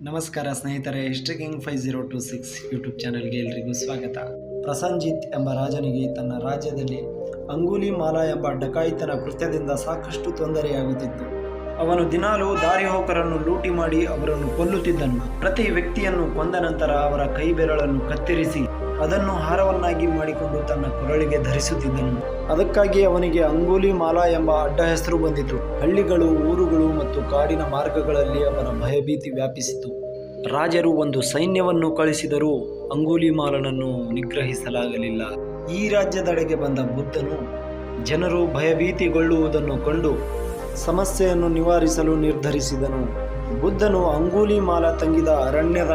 ನಮಸ್ಕಾರ ಸ್ನೇಹಿತರೆ history king five zero two six YouTube ಚಾನಲ್ಗೆ ಎಲ್ರಿಗೂ ಸ್ವಾಗತ. ಪ್ರಸಂಜಿತ್ ಎಂಬ ರಾಜನಿಗೆ ತನ್ನ ರಾಜ್ಯದಲ್ಲಿ ಅಂಗೂಲಿ ಮಾಲಾ ಎಂಬ ಡಕಾಯಿತನ ಕೃತ್ಯದಿಂದ ಸಾಕಷ್ಟು ತೊಂದರೆಯಾಗುತ್ತಿತ್ತು. ಅವನು ದಿನಾಲೂ ದಾರಿಹೋಕರನ್ನು ಲೂಟಿ ಮಾಡಿ ಅವರನ್ನು ಕೊಲ್ಲುತ್ತಿದ್ದನು. ಪ್ರತಿ ವ್ಯಕ್ತಿಯನ್ನು ಕೊಂದ ನಂತರ ಅವರ ಕೈ ಬೆರಳನ್ನು ಕತ್ತರಿಸಿ ಅದನ್ನು ಹಾರವನ್ನಾಗಿ ಮಾಡಿಕೊಂಡು ತನ್ನ ಕೊರಳಿಗೆ ಧರಿಸುತ್ತಿದ್ದನು. ಅದಕ್ಕಾಗಿ ಅವನಿಗೆ ಅಂಗೋಲಿ ಮಾಲಾ ಎಂಬ ಅಡ್ಡ ಹೆಸರು ಬಂದಿತು. ಹಳ್ಳಿಗಳು, ಊರುಗಳು ಮತ್ತು ಕಾಡಿನ ಮಾರ್ಗಗಳಲ್ಲಿ ಅವನ ಭಯಭೀತಿ ವ್ಯಾಪಿಸಿತು. ರಾಜರು ಒಂದು ಸೈನ್ಯವನ್ನು ಕಳಿಸಿದರೂ ಅಂಗುಲಿಮಾಲನನ್ನು ನಿಗ್ರಹಿಸಲಾಗಲಿಲ್ಲ. ಈ ರಾಜ್ಯದಡೆಗೆ ಬಂದ ಬುದ್ಧನು ಜನರು ಭಯಭೀತಿಗೊಳ್ಳುವುದನ್ನು ಕಂಡು ಸಮಸ್ಯೆಯನ್ನು ನಿವಾರಿಸಲು ನಿರ್ಧರಿಸಿದನು. ಬುದ್ಧನು ಅಂಗುಲಿಮಾಲ ತಂಗಿದ ಅರಣ್ಯದ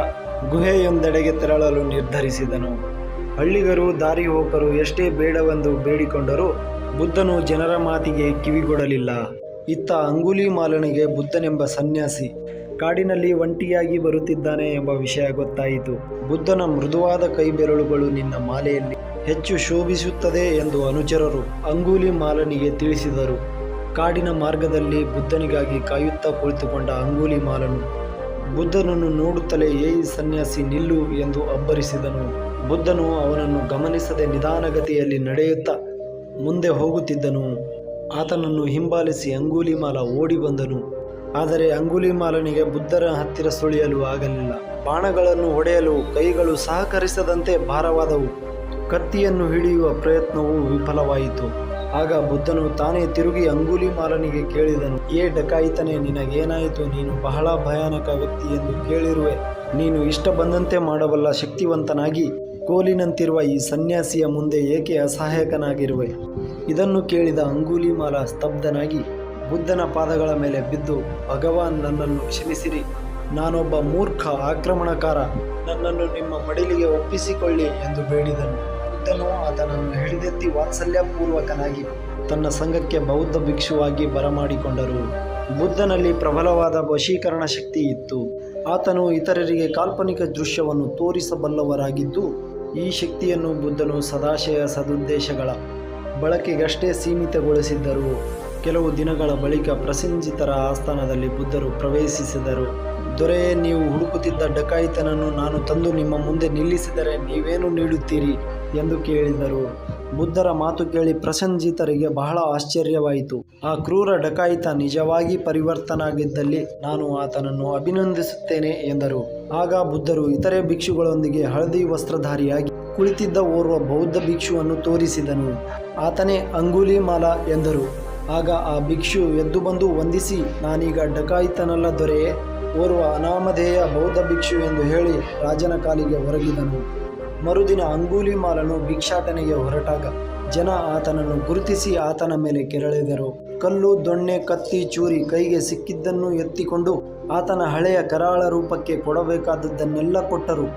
ಗುಹೆಯೊಂದೆಡೆಗೆ ತೆರಳಲು ನಿರ್ಧರಿಸಿದನು. ಹಳ್ಳಿಗರು ದಾರಿ ಹೋಕರು ಎಷ್ಟೇ ಬೇಡವೆಂದು ಬೇಡಿಕೊಂಡರೂ ಬುದ್ಧನು ಜನರ ಮಾತಿಗೆ ಕಿವಿಗೊಡಲಿಲ್ಲ. ಇತ್ತ ಅಂಗುಲಿಮಾಲನಿಗೆ ಬುದ್ಧನೆಂಬ ಸನ್ಯಾಸಿ ಕಾಡಿನಲ್ಲಿ ಒಂಟಿಯಾಗಿ ಬರುತ್ತಿದ್ದಾನೆ ಎಂಬ ವಿಷಯ ಗೊತ್ತಾಯಿತು. ಬುದ್ಧನ ಮೃದುವಾದ ಕೈ ಬೆರಳುಗಳು ನಿನ್ನ ಮಾಲೆಯಲ್ಲಿ ಹೆಚ್ಚು ಶೋಭಿಸುತ್ತದೆ ಎಂದು ಅನುಚರರು ಅಂಗೂಲಿ ಮಾಲನಿಗೆ ತಿಳಿಸಿದರು. ಕಾಡಿನ ಮಾರ್ಗದಲ್ಲಿ ಬುದ್ಧನಿಗಾಗಿ ಕಾಯುತ್ತಾ ಕುಳಿತುಕೊಂಡ ಅಂಗುಲಿ ಮಾಲನು, ಬುದ್ಧನನ್ನು ನೋಡುತ್ತಲೇ ಏಯ್ ಸನ್ಯಾಸಿ ನಿಲ್ಲು ಎಂದು ಅಬ್ಬರಿಸಿದನು. ಬುದ್ಧನು ಅವನನ್ನು ಗಮನಿಸದೆ ನಿಧಾನಗತಿಯಲ್ಲಿ ನಡೆಯುತ್ತಾ ಮುಂದೆ ಹೋಗುತ್ತಿದ್ದನು. ಆತನನ್ನು ಹಿಂಬಾಲಿಸಿ ಅಂಗೂಲಿಮಾಲ ಓಡಿ ಬಂದನು. ಆದರೆ ಅಂಗುಲಿಮಾಲನಿಗೆ ಬುದ್ಧರ ಹತ್ತಿರ ಸುಳಿಯಲು ಆಗಲಿಲ್ಲ. ಬಾಣಗಳನ್ನು ಹೊಡೆಯಲು ಕೈಗಳು ಸಹಕರಿಸದಂತೆ ಭಾರವಾದವು. ಕತ್ತಿಯನ್ನು ಹಿಡಿಯುವ ಪ್ರಯತ್ನವೂ ವಿಫಲವಾಯಿತು. ಆಗ ಬುದ್ಧನು ತಾನೇ ತಿರುಗಿ ಅಂಗುಲಿಮಾಲನಿಗೆ ಕೇಳಿದನು, ಏ ಡಕಾಯಿತನೆ, ನಿನಗೇನಾಯಿತು? ನೀನು ಬಹಳ ಭಯಾನಕ ವ್ಯಕ್ತಿ ಎಂದು ಕೇಳಿರುವೆ. ನೀನು ಇಷ್ಟ ಬಂದಂತೆ ಮಾಡಬಲ್ಲ ಶಕ್ತಿವಂತನಾಗಿ, ಕೋಲಿನಂತಿರುವ ಈ ಸನ್ಯಾಸಿಯ ಮುಂದೆ ಏಕೆ ಅಸಹಾಯಕನಾಗಿರುವೆ? ಇದನ್ನು ಕೇಳಿದ ಅಂಗುಲಿಮಾಲ ಸ್ತಬ್ಧನಾಗಿ, ಬುದ್ಧನ ಪಾದಗಳ ಮೇಲೆ ಬಿದ್ದು, ಭಗವಾನ್ ನನ್ನನ್ನು ಕ್ಷಮಿಸಿರಿ. ನಾನೊಬ್ಬ ಮೂರ್ಖ ಆಕ್ರಮಣಕಾರ. ನನ್ನನ್ನು ನಿಮ್ಮ ಮಡಿಲಿಗೆ ಒಪ್ಪಿಸಿಕೊಳ್ಳಿ ಎಂದು ಬೇಡಿದನು. ಬುದ್ಧನು ಆತನನ್ನು ಹಿಡಿದೆತ್ತಿ ವಾತ್ಸಲ್ಯಪೂರ್ವಕನಾಗಿ ತನ್ನ ಸಂಘಕ್ಕೆ ಬೌದ್ಧ ಭಿಕ್ಷುವಾಗಿ ಬರಮಾಡಿಕೊಂಡರು. ಬುದ್ಧನಲ್ಲಿ ಪ್ರಬಲವಾದ ವಶೀಕರಣ ಶಕ್ತಿ ಇತ್ತು. ಆತನು ಇತರರಿಗೆ ಕಾಲ್ಪನಿಕ ದೃಶ್ಯವನ್ನು ತೋರಿಸಬಲ್ಲವರಾಗಿದ್ದು, ಈ ಶಕ್ತಿಯನ್ನು ಬುದ್ಧನು ಸದಾಶಯ ಸದುದ್ದೇಶಗಳ ಬಳಕೆಗಷ್ಟೇ ಸೀಮಿತಗೊಳಿಸಿದ್ದರು. ಕೆಲವು ದಿನಗಳ ಬಳಿಕ ಪ್ರಸಂಜಿತರ ಆಸ್ಥಾನದಲ್ಲಿ ಬುದ್ಧರು ಪ್ರವೇಶಿಸಿದರು. ದೊರೆಯೇ, ನೀವು ಹುಡುಕುತ್ತಿದ್ದ ಡಕಾಯಿತನನ್ನು ನಾನು ತಂದು ನಿಮ್ಮ ಮುಂದೆ ನಿಲ್ಲಿಸಿದರೆ ನೀವೇನು ನೀಡುತ್ತೀರಿ? ಎಂದು ಕೇಳಿದರು. ಬುದ್ಧರ ಮಾತು ಕೇಳಿ ಪ್ರಸಂಜಿತರಿಗೆ ಬಹಳ ಆಶ್ಚರ್ಯವಾಯಿತು. ಆ ಕ್ರೂರ ಡಕಾಯಿತ ನಿಜವಾಗಿ ಪರಿವರ್ತನಾಗಿದ್ದಲ್ಲಿ ನಾನು ಆತನನ್ನು ಅಭಿನಂದಿಸುತ್ತೇನೆ ಎಂದರು. ಆಗ ಬುದ್ಧರು ಇತರೆ ಭಿಕ್ಷುಗಳೊಂದಿಗೆ ಹಳದಿ ವಸ್ತ್ರಧಾರಿಯಾಗಿ ಕುಳಿತಿದ್ದ ಓರ್ವ ಬೌದ್ಧ ಭಿಕ್ಷುವನ್ನು ತೋರಿಸಿದನು. ಆತನೇ ಅಂಗುಲಿಮಾಲ ಎಂದರು. ಆಗ ಆ ಭಿಕ್ಷು ಎದ್ದು ಬಂದು ವಂದಿಸಿ, ನಾನೀಗ ಡಕಾಯಿತನಲ್ಲ ದೊರೆಯೇ, ಓರ್ವ ಅನಾಮಧೇಯ ಬೌದ್ಧ ಭಿಕ್ಷು ಎಂದು ಹೇಳಿ ರಾಜನ ಕಾಲಿಗೆ ಹೊರಗಿದನು ಮರುದಿನ ಅಂಗುಲಿಮಾಲನು ಭಿಕ್ಷಾಟನೆಗೆ ಹೊರಟಾಗ ಜನ ಆತನನ್ನು ಗುರುತಿಸಿ ಆತನ ಮೇಲೆ ಕೆರಳಿದರು. ಕಲ್ಲು, ದೊಣ್ಣೆ, ಕತ್ತಿ, ಚೂರಿ ಕೈಗೆ ಸಿಕ್ಕಿದ್ದನ್ನು ಎತ್ತಿಕೊಂಡು ಆತನ ಹಳೆಯ ಕರಾಳ ರೂಪಕ್ಕೆ ಕೊಡಬೇಕಾದದ್ದನ್ನೆಲ್ಲ ಕೊಟ್ಟರು.